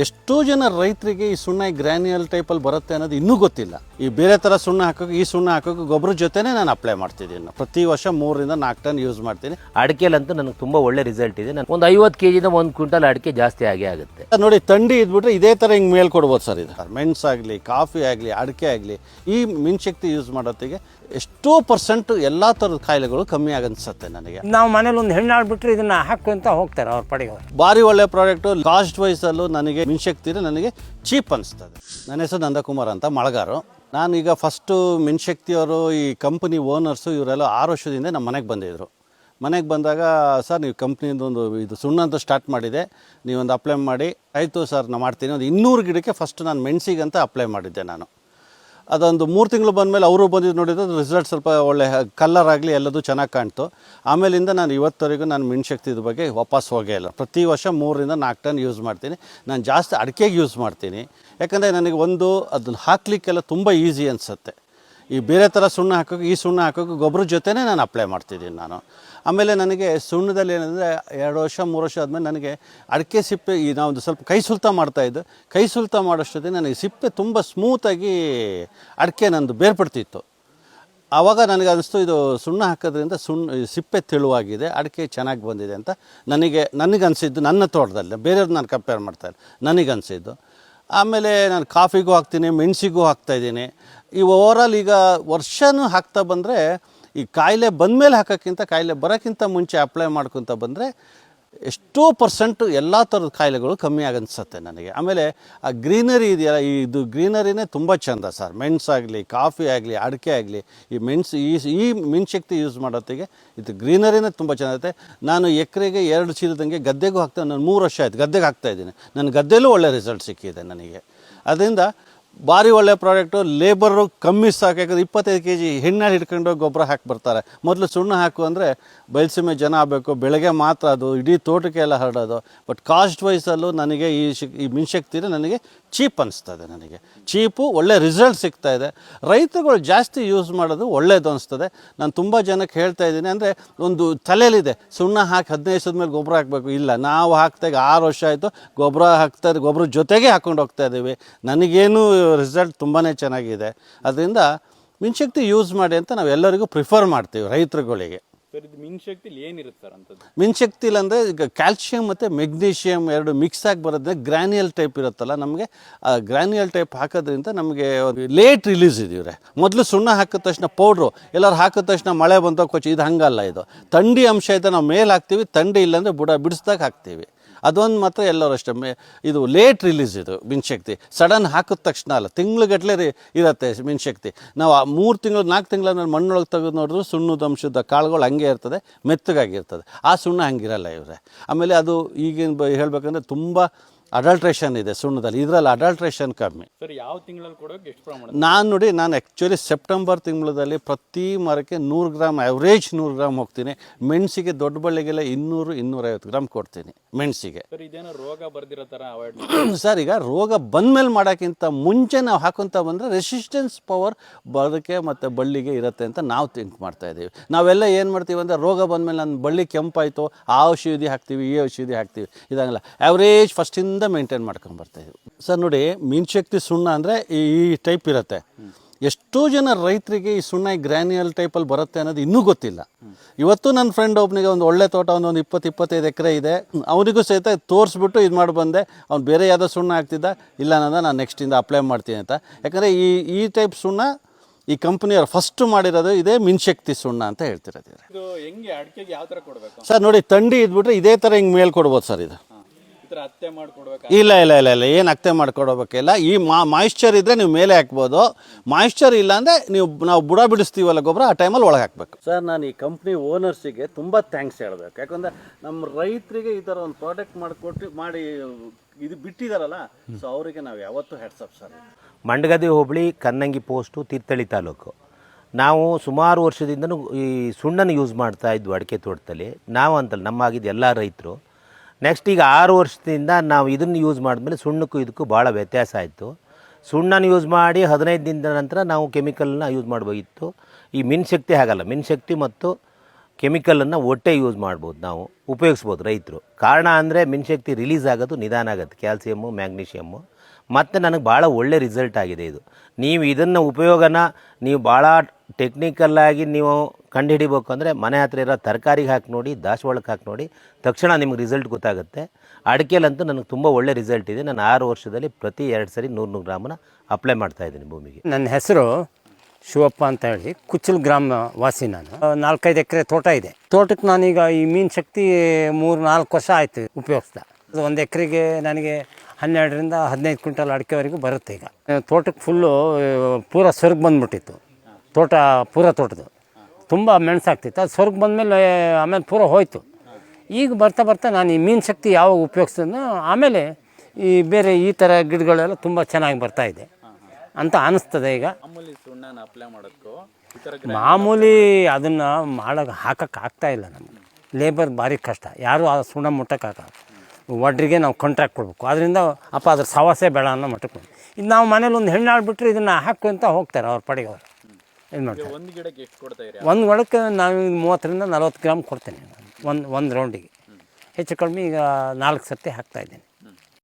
ಎಷ್ಟೋ ಜನ ರೈತರಿಗೆ ಈ ಸುಣ್ಣ ಈ ಗ್ರ್ಯಾನ್ಯುಯಲ್ ಟೈಪಲ್ಲಿ ಬರುತ್ತೆ ಅನ್ನೋದು ಇನ್ನೂ ಗೊತ್ತಿಲ್ಲ. ಈ ಬೇರೆ ಥರ ಸುಣ್ಣ ಹಾಕೋಕೆ ಈ ಸುಣ್ಣ ಹಾಕೋಕೆ ಗೊಬ್ಬರ ಜೊತೆನೇ ನಾನು ಅಪ್ಲೈ ಮಾಡ್ತಿದ್ದೀನಿ ಪ್ರತಿ ವರ್ಷ ಮೂರರಿಂದ ನಾಲ್ಕು ಟನ್ ಯೂಸ್ ಮಾಡ್ತೀನಿ. ಅಡಿಕೆಲಂತೂ ನನಗೆ ತುಂಬ ಒಳ್ಳೆ ರಿಸಲ್ಟ್ ಇದೆ. ನಾನು ಒಂದು ಐವತ್ತು ಕೆ ಜಿನ ಒಂದು ಕ್ವಿಂಟಲ್ ಅಡಿಕೆ ಜಾಸ್ತಿ ಆಗೇ ಆಗುತ್ತೆ. ನೋಡಿ ಥಂಡಿ ಇದ್ಬಿಟ್ರೆ ಇದೇ ಥರ ಹಿಂಗೆ ಮೇಲ್ ಕೊಡ್ಬೋದು ಸರ್ ಇದು. ಮೆಣಸಾಗಲಿ ಕಾಫಿ ಆಗಲಿ ಅಡಿಕೆ ಆಗಲಿ ಈ ಮಿನ್ಶಕ್ತಿ ಯೂಸ್ ಮಾಡೋತ್ತಿಗೆ ಎಷ್ಟೋ ಪರ್ಸೆಂಟ್ ಎಲ್ಲ ಥರದ ಕಾಯಿಲೆಗಳು ಕಮ್ಮಿ ಆಗನ್ಸುತ್ತೆ ನನಗೆ. ನಾವು ಮನೇಲಿ ಒಂದು ಹೆಣ್ಣು ಆಡ್ಬಿಟ್ರೆ ಇದನ್ನ ಹಾಕಂತ ಹೋಗ್ತಾರೆ ಅವ್ರ ಪಡೆಗೆ ಅವ್ರು ಭಾರಿ ಒಳ್ಳೆ ಪ್ರಾಡಕ್ಟು ಕಾಸ್ಟ್ ವೈಸಲ್ಲೂ ನನಗೆ ಮಿನ್ಶಕ್ತಿ ನನಗೆ ಚೀಪ್ ಅನಿಸ್ತದೆ. ನನ್ನ ಹೆಸರು ನಂದಕುಮಾರ್ ಅಂತ ಮಳಗಾರು. ನಾನು ಈಗ ಫಸ್ಟು ಮಿನ್ಶಕ್ತಿಯವರು ಈ ಕಂಪನಿ ಓನರ್ಸು ಇವರೆಲ್ಲ ಆರು ವರ್ಷದಿಂದ ನಮ್ಮ ಮನೆಗೆ ಬಂದಿದ್ದರು ಮನೆಗೆ ಬಂದಾಗ ಸರ್ ನೀವು ಕಂಪ್ನಿಯಿಂದ ಒಂದು ಇದು ಸುಣ್ಣ ಅಂತ ಸ್ಟಾರ್ಟ್ ಮಾಡಿದೆ. ನೀವೊಂದು ಅಪ್ಲೈ ಮಾಡಿ. ಆಯಿತು ಸರ್ ನಾನು ಮಾಡ್ತೀನಿ. ಒಂದು ಇನ್ನೂರು ಗಿಡಕ್ಕೆ ಫಸ್ಟ್ ನಾನು ಮೆಣಸಿಗಂತ ಅಪ್ಲೈ ಮಾಡಿದ್ದೆ ನಾನು. ಅದೊಂದು ಮೂರು ತಿಂಗಳು ಬಂದಮೇಲೆ ಅವರು ಬಂದಿದ್ದು ನೋಡಿದ್ರೆ ರಿಸಲ್ಟ್ ಸ್ವಲ್ಪ ಒಳ್ಳೆ ಕಲ್ಲರ್ ಆಗಲಿ ಎಲ್ಲದೂ ಚೆನ್ನಾಗಿ ಕಾಣ್ತು. ಆಮೇಲಿಂದ ನಾನು ಇವತ್ತವರೆಗೂ ನಾನು ಮಿಣ್ಶಕ್ತಿದ ಬಗ್ಗೆ ವಾಪಸ್ ಹೋಗೇ ಇಲ್ಲ. ಪ್ರತಿ ವರ್ಷ ಮೂರರಿಂದ ನಾಲ್ಕು ಟನ್ ಯೂಸ್ ಮಾಡ್ತೀನಿ. ನಾನು ಜಾಸ್ತಿ ಅಡಿಕೆಗೆ ಯೂಸ್ ಮಾಡ್ತೀನಿ. ಯಾಕಂದರೆ ನನಗೆ ಒಂದು ಅದನ್ನು ಹಾಕಲಿಕ್ಕೆಲ್ಲ ತುಂಬ ಈಸಿ ಅನಿಸುತ್ತೆ. ಈ ಬೇರೆ ಥರ ಸುಣ್ಣ ಹಾಕೋಕೆ ಈ ಸುಣ್ಣ ಹಾಕೋಕೆ ಗೊಬ್ಬರ ಜೊತೆನೇ ನಾನು ಅಪ್ಲೈ ಮಾಡ್ತಿದ್ದೀನಿ ನಾನು. ಆಮೇಲೆ ನನಗೆ ಸುಣ್ಣದಲ್ಲಿ ಏನಂದರೆ ಎರಡು ವರ್ಷ, ಮೂರು ವರ್ಷ ಆದಮೇಲೆ ನನಗೆ ಅಡಿಕೆ ಸಿಪ್ಪೆ, ಈ ನಾವು ಸ್ವಲ್ಪ ಕೈ ಸುಲ್ತ ಮಾಡ್ತಾಯಿದ್ದು ಕೈ ಸುಲ್ತ ಮಾಡೋಷ್ಟೊತ್ತಿ ನನಗೆ ಸಿಪ್ಪೆ ತುಂಬ ಸ್ಮೂತಾಗಿ ಅಡಿಕೆ ನಂದು ಬೇರ್ಪಡ್ತಿತ್ತು. ಆವಾಗ ನನಗೆ ಅನಿಸ್ತು, ಇದು ಸುಣ್ಣ ಹಾಕೋದ್ರಿಂದ ಸುಣ್ಣ ಸಿಪ್ಪೆ ತೆಳುವಾಗಿದೆ, ಅಡಿಕೆ ಚೆನ್ನಾಗಿ ಬಂದಿದೆ ಅಂತ ನನಗೆ ನನಗೆ ಅನಿಸಿದ್ದು ನನ್ನ ತೋಟದಲ್ಲಿ. ಬೇರೆಯವ್ರು ನಾನು ಕಂಪೇರ್ ಮಾಡ್ತಾ ಇಲ್ಲ. ನನಗೆ ಅನಿಸಿದ್ದು ಆಮೇಲೆ ನಾನು ಕಾಫಿಗೂ ಹಾಕ್ತೀನಿ, ಮೆಣಸಿಗೂ ಹಾಕ್ತಾಯಿದ್ದೀನಿ ಈ ಓವರಾಲ್ ಈಗ ವರ್ಷನೂ ಹಾಕ್ತಾ ಬಂದರೆ ಈ ಕಾಯಿಲೆ ಬಂದಮೇಲೆ ಹಾಕೋಕ್ಕಿಂತ, ಕಾಯಿಲೆ ಬರೋಕ್ಕಿಂತ ಮುಂಚೆ ಅಪ್ಲೈ ಮಾಡ್ಕೊತ ಬಂದರೆ ಎಷ್ಟೋ ಪರ್ಸೆಂಟು ಎಲ್ಲ ಥರದ ಕಾಯಿಲೆಗಳು ಕಮ್ಮಿ ಆಗನ್ಸುತ್ತೆ ನನಗೆ. ಆಮೇಲೆ ಆ ಗ್ರೀನರಿ ಇದೆಯಲ್ಲ ಇದು ಗ್ರೀನರಿನೇ ತುಂಬ ಚೆಂದ ಸರ್. ಮೆಣಸಾಗಲಿ ಕಾಫಿ ಆಗಲಿ, ಅಡಿಕೆ ಆಗಲಿ, ಈ ಮೆಣ್ಸು, ಈ ಈ ಮಿನ್ಶಕ್ತಿ ಯೂಸ್ ಮಾಡೋತ್ತಿಗೆ ಇದು ಗ್ರೀನರಿನೇ ತುಂಬ ಚೆನ್ನಾಗುತ್ತೆ ನಾನು ಎಕರೆಗೆ ಎರಡು ಚೀಲದಂಗೆ ಗದ್ದೆಗೂ ಹಾಕ್ತಾ ನಾನು ಮೂರು ವರ್ಷ ಆಯ್ತು ಗದ್ದೆಗೆ ಹಾಕ್ತಾಯಿದ್ದೀನಿ ನನ್ನ ಗದ್ದೆಲೂ ಒಳ್ಳೆ ರಿಸಲ್ಟ್ ಸಿಕ್ಕಿದೆ ನನಗೆ. ಅದರಿಂದ ಭಾರಿ ಒಳ್ಳೆ ಪ್ರಾಡಕ್ಟು. ಲೇಬರು ಕಮ್ಮಿ ಸಾಕು. ಯಾಕಂದ್ರೆ ಇಪ್ಪತ್ತೈದು ಕೆ ಜಿ ಹೆಣ್ಣು ಹಿಡ್ಕೊಂಡು ಗೊಬ್ಬರ ಹಾಕಿ ಬರ್ತಾರೆ. ಮೊದಲು ಸುಣ್ಣ ಹಾಕು ಅಂದರೆ ಬಯಲುಸೀಮೆ ಜನ ಆಗಬೇಕು. ಬೆಳಗ್ಗೆ ಮಾತ್ರ ಅದು. ಇಡೀ ತೋಟಕ್ಕೆ ಎಲ್ಲ ಹರಡೋದು. ಬಟ್ ಕಾಸ್ಟ್ ವೈಸಲ್ಲೂ ನನಗೆ ಈ ಶಕ್ ಈ ಮಿನ್ಶಕ್ತಿನೇ ನನಗೆ ಚೀಪ್ ಅನಿಸ್ತದೆ ನನಗೆ. ಚೀಪು ಒಳ್ಳೆ ರಿಸಲ್ಟ್ ಸಿಗ್ತಾ ಇದೆ. ರೈತರುಗಳು ಜಾಸ್ತಿ ಯೂಸ್ ಮಾಡೋದು ಒಳ್ಳೇದು ಅನಿಸ್ತದೆ. ನಾನು ತುಂಬ ಜನಕ್ಕೆ ಹೇಳ್ತಾ ಇದ್ದೀನಿ, ಅಂದರೆ ಒಂದು ತಲೆಯಲ್ಲಿದೆ. ಸುಣ್ಣ ಹಾಕಿ ಹದಿನೈದು ವರ್ಷದ ಮೇಲೆ ಗೊಬ್ಬರ ಹಾಕಬೇಕು. ಇಲ್ಲ, ನಾವು ಹಾಕ್ತಾಗ ಆರು ವರ್ಷ ಆಯಿತು, ಗೊಬ್ಬರ ಹಾಕ್ತಾ ಗೊಬ್ಬರ ಜೊತೆಗೆ ಹಾಕ್ಕೊಂಡು ಹೋಗ್ತಾ ಇದ್ದೀವಿ ನನಗೇನು ರಿಸಲ್ಟ್ ತುಂಬಾ ಚೆನ್ನಾಗಿದೆ. ಅದರಿಂದ ಮಿನ್ಶಕ್ತಿ ಯೂಸ್ ಮಾಡಿ ಅಂತ ನಾವೆಲ್ಲರಿಗೂ ಪ್ರಿಫರ್ ಮಾಡ್ತೀವಿ ರೈತರುಗಳಿಗೆ. ಸರ್, ಇದು ಸರ್ ಅಂದರೆ ಈಗ ಕ್ಯಾಲ್ಶಿಯಂ ಮತ್ತು ಮೆಗ್ನೀಷಿಯಮ್ ಎರಡು ಮಿಕ್ಸ್ ಆಗಿ ಬರೋದ್ರೆ ಗ್ರ್ಯಾನ್ಯಲ್ ಟೈಪ್ ಇರುತ್ತಲ್ಲ, ನಮಗೆ ಆ ಗ್ರ್ಯಾನ್ಯಲ್ ಟೈಪ್ ಹಾಕೋದ್ರಿಂದ ನಮಗೆ ಲೇಟ್ ರಿಲೀಸ್ ಇದೀವ್ರೆ ಮೊದಲು ಸುಣ್ಣ ಹಾಕಿದ ತಕ್ಷಣ ಪೌಡ್ರು, ಎಲ್ಲರೂ ಹಾಕಿದ ತಕ್ಷಣ ಮಳೆ ಬಂದಾಗ ಕೊಚ್ಚಿ, ಇದು ಹಂಗಲ್ಲ ಇದು. ಥಂಡಿ ಅಂಶ ಇದೆ ನಾವು ಮೇಲೆ ಹಾಕ್ತೀವಿ ಥಂಡಿ ಇಲ್ಲಾಂದರೆ ಬುಡ ಬಿಡಿಸ್ದಾಗ ಹಾಕ್ತೀವಿ. ಅದೊಂದು ಮಾತ್ರ ಎಲ್ಲರೂ ಅಷ್ಟೇ. ಇದು ಲೇಟ್ ರಿಲೀಸ್ ಇದು ಮಿನ್ಶಕ್ತಿ. ಸಡನ್ ಹಾಕಿದ ತಕ್ಷಣ ಅಲ್ಲ ತಿಂಗ್ಳುಗಟ್ಟಲೆ ರೀ ಇರತ್ತೆ ಮಿನ್ಶಕ್ತಿ. ನಾವು ಆ ಮೂರು ತಿಂಗಳು ನಾಲ್ಕು ತಿಂಗಳ ಮಣ್ಣೊಳಗೆ ತೆಗೆದು ನೋಡಿದ್ರು ಸುಣ್ಣದ ಅಂಶದ ಕಾಳುಗಳು ಹಂಗೆ ಇರ್ತದೆ ಮೆತ್ತಗಾಗಿರ್ತದೆ ಆ ಸುಣ್ಣ ಹಂಗಿರಲ್ಲ ಇವರೇ. ಆಮೇಲೆ ಅದು ಈಗಿನ ಬ ಹೇಳಬೇಕಂದ್ರೆ ತುಂಬ ಅಡಲ್ಟ್ರೇಷನ್ ಇದೆ ಸುಣ್ಣದಲ್ಲಿ. ಇದರಲ್ಲಿ ಅಡಲ್ಟ್ರೇಷನ್ ಕಮ್ಮಿ. ಸರ್ ಯಾವ ತಿಂಗಳಲ್ಲಿ ಕೊಡೋಕೆ ಎಷ್ಟು ಪ್ರಮಾಣ ನಾನು ನೋಡಿ ನಾನು ಆ್ಯಕ್ಚುಲಿ ಸೆಪ್ಟೆಂಬರ್ ತಿಂಗಳಲ್ಲಿ ಪ್ರತಿ ಮರಕ್ಕೆ ನೂರು ಗ್ರಾಮ್ ಆ್ಯಾವ್ರೇಜ್ ನೂರು ಗ್ರಾಮ್ ಹೋಗ್ತೀನಿ. ಮೆಣಸಿಗೆ ದೊಡ್ಡ ಬಳ್ಳಿಗೆಲ್ಲ ಇನ್ನೂರು ಇನ್ನೂರೈವತ್ತು ಗ್ರಾಮ್ ಕೊಡ್ತೀನಿ. ಮೆಣಸಿಗೆ. ಸರ್ ಇದೇನೋ ರೋಗ ಬರ್ದಿರೋ ಥರ ಅವಾಯ್ಡ್ ಸರ್ ಈಗ ರೋಗ ಬಂದಮೇಲೆ ಮಾಡೋಕ್ಕಿಂತ ಮುಂಚೆ ನಾವು ಹಾಕೊತ ಬಂದರೆ ರೆಸಿಸ್ಟೆನ್ಸ್ ಪವರ್ ಬರೋದಕ್ಕೆ ಮತ್ತು ಬಳ್ಳಿಗೆ ಇರುತ್ತೆ ಅಂತ ನಾವು ಥಿಂಕ್ ಮಾಡ್ತಾ ಇದ್ದೀವಿ ನಾವೆಲ್ಲ ಏನು ಮಾಡ್ತೀವಿ ಅಂದರೆ ರೋಗ ಬಂದಮೇಲೆ ನನ್ನ ಬಳ್ಳಿ ಕೆಂಪಾಯಿತು ಆ ಔಷಧಿ ಹಾಕ್ತೀವಿ ಈ ಔಷಧಿ ಹಾಕ್ತೀವಿ ಇದಾಗಲ್ಲ. ಆವ್ರೇಜ್ ಫಸ್ಟಿಂದ ಮೇಂಟೈನ್ ಮಾಡ್ಕೊಂಡು ಇದ್ದೀವಿ ಸರ್ ನೋಡಿ ಮೀನ್ಶಕ್ತಿ ಸುಣ್ಣ ಅಂದರೆ ಈ ಟೈಪ್ ಇರುತ್ತೆ. ಎಷ್ಟೋ ಜನ ರೈತರಿಗೆ ಈ ಸುಣ್ಣ ಗ್ರ್ಯಾನ್ಯುಯಲ್ ಟೈಪಲ್ಲಿ ಬರುತ್ತೆ ಅನ್ನೋದು ಇನ್ನೂ ಗೊತ್ತಿಲ್ಲ. ಇವತ್ತು ನನ್ನ ಫ್ರೆಂಡ್ ಒಬ್ಬನಿಗೆ ಒಂದು ಒಳ್ಳೆ ತೋಟ ಒಂದು ಇಪ್ಪತ್ತು ಇಪ್ಪತ್ತೈದು ಎಕರೆ ಇದೆ. ಅವನಿಗೂ ಸಹಿತ ತೋರಿಸ್ಬಿಟ್ಟು ಇದು ಮಾಡಿ ಬಂದೆ. ಅವ್ನು ಬೇರೆ ಯಾವುದೋ ಸುಣ್ಣ ಹಾಕ್ತಿದ್ದ. ಇಲ್ಲ ಅನ್ನೋದ ನಾನು ನೆಕ್ಸ್ಟಿಂದ ಅಪ್ಲೈ ಮಾಡ್ತೀನಿ ಅಂತ. ಯಾಕಂದರೆ ಈ ಈ ಟೈಪ್ ಸುಣ್ಣ ಈ ಕಂಪ್ನಿಯವ್ರು ಫಸ್ಟ್ ಮಾಡಿರೋದು ಇದೇ ಮಿನ್ಶಕ್ತಿ ಸುಣ್ಣ ಅಂತ ಹೇಳ್ತಿರೋದು ಇದು ಹೆಂಗೆ ಅಡಿಕೆಗೆ ಯಾವ ಥರ ಕೊಡಬೇಕು? ಸರ್ ನೋಡಿ ತಂಡಿ ಇದ್ಬಿಟ್ರೆ ಇದೇ ಥರ ಹಿಂಗೆ ಮೇಲ್ ಕೊಡ್ಬೋದು ಸರ್ ಇದು ಈ ಥರ ಹತ್ತೆ ಮಾಡ್ಕೊಡ್ಬೇಕು ಇಲ್ಲ ಇಲ್ಲ ಇಲ್ಲ ಇಲ್ಲ ಏನು ಅತ್ತೆ ಮಾಡ್ಕೊಡ್ಬೇಕಿಲ್ಲ. ಈ ಮಾ ಮಾಯಿಶ್ಚರ್ ಇದ್ದರೆ ನೀವು ಮೇಲೆ ಹಾಕ್ಬೋದು. ಮಾಯಿಶ್ಚರ್ ಇಲ್ಲ ಅಂದರೆ ನೀವು ನಾವು ಬುಡ ಬಿಡಿಸ್ತೀವಲ್ಲ ಗೊಬ್ಬರ ಆ ಟೈಮಲ್ಲಿ ಒಳಗೆ ಹಾಕಬೇಕು. ಸರ್ ನಾನು ಈ ಕಂಪ್ನಿ ಓನರ್ಸಿಗೆ ತುಂಬ ಥ್ಯಾಂಕ್ಸ್ ಹೇಳಬೇಕು. ಯಾಕಂದ್ರೆ ನಮ್ಮ ರೈತರಿಗೆ ಈ ಥರ ಒಂದು ಪ್ರಾಡಕ್ಟ್ ಮಾಡಿಕೊಟ್ಟು ಮಾಡಿ ಇದು ಬಿಟ್ಟಿದಾರಲ್ಲ ಸೊ ಅವರಿಗೆ ನಾವು ಯಾವತ್ತೂ ಹೆಡ್ಸಪ್ ಸರ್ ಮಂಡಗದಿ ಹೋಬಳಿ ಕನ್ನಂಗಿ ಪೋಸ್ಟು ತೀರ್ಥಹಳ್ಳಿ ತಾಲೂಕು. ನಾವು ಸುಮಾರು ವರ್ಷದಿಂದನೂ ಈ ಸುಣ್ಣನ ಯೂಸ್ ಮಾಡ್ತಾ ಇದ್ವು ಅಡಿಕೆ ತೋಟದಲ್ಲಿ. ನಾವು ಅಂತಲ್ಲ ನಮ್ಮ ಆಗಿದ್ದು ಎಲ್ಲ ರೈತರು. ನೆಕ್ಸ್ಟ್ ಈಗ ಆರು ವರ್ಷದಿಂದ ನಾವು ಇದನ್ನು ಯೂಸ್ ಮಾಡಿದ್ಮೇಲೆ ಸುಣ್ಣಕ್ಕೂ ಇದಕ್ಕೂ ಭಾಳ ವ್ಯತ್ಯಾಸ ಆಯಿತು. ಸುಣ್ಣನ ಯೂಸ್ ಮಾಡಿ ಹದಿನೈದು ದಿನದ ನಂತರ ನಾವು ಕೆಮಿಕಲನ್ನ ಯೂಸ್ ಮಾಡಬೇಕಿತ್ತು ಈ ಮಿನ್ಶಕ್ತಿ ಹಾಗಲ್ಲ ಮಿನ್ಶಕ್ತಿ ಮತ್ತು ಕೆಮಿಕಲನ್ನು ಒಟ್ಟೆ ಯೂಸ್ ಮಾಡ್ಬೋದು ನಾವು, ಉಪಯೋಗಿಸ್ಬೋದು ರೈತರು. ಕಾರಣ ಅಂದರೆ ಮಿನ್ಶಕ್ತಿ ರಿಲೀಸ್ ಆಗೋದು ನಿಧಾನ ಆಗುತ್ತೆ ಕ್ಯಾಲ್ಸಿಯಮ್ಮು ಮ್ಯಾಗ್ನೀಷಿಯಮ್ಮು ಮತ್ತು ನನಗೆ ಭಾಳ ಒಳ್ಳೆ ರಿಸಲ್ಟ್ ಆಗಿದೆ ಇದು. ನೀವು ಇದನ್ನು ಉಪಯೋಗನ, ನೀವು ಭಾಳ ಟೆಕ್ನಿಕಲ್ಲಾಗಿ ನೀವು ಕಂಡುಹಿಡಿಬೇಕು ಅಂದರೆ ಮನೆ ಹತ್ರ ಇರೋ ತರಕಾರಿಗೆ ಹಾಕಿ ನೋಡಿ, ದಾಸವಾಳಕ್ಕೆ ಹಾಕಿ ನೋಡಿ, ತಕ್ಷಣ ನಿಮ್ಗೆ ರಿಸಲ್ಟ್ ಗೊತ್ತಾಗುತ್ತೆ. ಅಡಿಕೆಲಂತೂ ನನಗೆ ತುಂಬ ಒಳ್ಳೆ ರಿಸಲ್ಟ್ ಇದೆ. ನಾನು ಆರು ವರ್ಷದಲ್ಲಿ ಪ್ರತಿ ಎರಡು ಸರಿ ನೂರು ನೂರು ಗ್ರಾಮನ ಅಪ್ಲೈ ಮಾಡ್ತಾ ಇದ್ದೀನಿ ಭೂಮಿಗೆ. ನನ್ನ ಹೆಸರು ಶಿವಪ್ಪ ಅಂತ ಹೇಳಿ. ಕುಚ್ಚಲ್ ಗ್ರಾಮ ವಾಸಿ ನಾನು. ನಾಲ್ಕೈದು ಎಕರೆ ತೋಟ ಇದೆ. ತೋಟಕ್ಕೆ ನಾನೀಗ ಈ ಮೀನು ಶಕ್ತಿ ಮೂರು ನಾಲ್ಕು ವರ್ಷ ಆಯಿತು ಉಪಯೋಗಿಸ್ದ. ಅದು ಒಂದು ಎಕರೆಗೆ ನನಗೆ ಹನ್ನೆರಡರಿಂದ ಹದಿನೈದು ಕ್ವಿಂಟಲ್ ಅಡಿಕೆವರೆಗೂ ಬರುತ್ತೆ ಈಗ. ತೋಟಕ್ಕೆ ಫುಲ್ಲು ಪೂರ ಸೊರ್ಗು ಬಂದ್ಬಿಟ್ಟಿತ್ತು. ತೋಟ ಪೂರ ತೋಟದು ತುಂಬ ಮೆಣಸಾಗ್ತಿತ್ತು. ಅದು ಸ್ವರ್ಗ ಬಂದಮೇಲೆ ಆಮೇಲೆ ಪೂರ ಹೋಯ್ತು. ಈಗ ಬರ್ತಾ ಬರ್ತಾ ನಾನು ಈ ಮೀನು ಶಕ್ತಿ ಯಾವಾಗ ಉಪಯೋಗಿಸ್ತೀನಿ ಆಮೇಲೆ ಈ ಬೇರೆ ಈ ಥರ ಗಿಡಗಳೆಲ್ಲ ತುಂಬ ಚೆನ್ನಾಗಿ ಬರ್ತಾ ಇದೆ ಅಂತ ಅನ್ನಿಸ್ತದೆ ಈಗ. ಮಾಮೂಲಿ ಅದನ್ನು ಮಾಡೋಕೆ ಹಾಕಕ್ಕೆ ಆಗ್ತಾ ಇಲ್ಲ ನಮಗೆ. ಲೇಬರ್ ಭಾರಿ ಕಷ್ಟ. ಯಾರೂ ಆ ಸುಣ್ಣ ಮುಟ್ಟಕ್ಕಾಗಲ್ಲ ಒಡ್ರಿಗೆ ನಾವು ಕಾಂಟ್ರಾಕ್ಟ್ ಕೊಡಬೇಕು. ಅದರಿಂದ ಅಪ್ಪ ಅದ್ರ ಸವಾಸೆ ಬೇಡ ಅನ್ನೋ ಮಟ್ಟಕ್ಕೆ ಇದು ನಾವು ಮನೇಲಿ ಒಂದು ಹೆಣ್ಣು ಆಡ್ಬಿಟ್ರೆ ಇದನ್ನು ಹಾಕು ಅಂತ ಹೋಗ್ತಾರೆ ಅವ್ರ ಪಡೆಗೆ ಅವ್ರು. ಇದು ಮಾಡ್ತಾರೆ. ಒಂದು ಗಿಡಕ್ಕೆ ಎಷ್ಟು ಕೊಡ್ತಾ ಇರಿ ಒಂದು ಒಳಕ್ಕೆ ನಾನು ಈಗ ಮೂವತ್ತರಿಂದ ನಲ್ವತ್ತು ಗ್ರಾಮ್ ಕೊಡ್ತೇನೆ ಒಂದು ಒಂದು ರೌಂಡಿಗೆ ಹೆಚ್ಚು ಕಡಿಮೆ ಈಗ ನಾಲ್ಕು ಸರ್ತಿ ಹಾಕ್ತಾಯಿದ್ದೀನಿ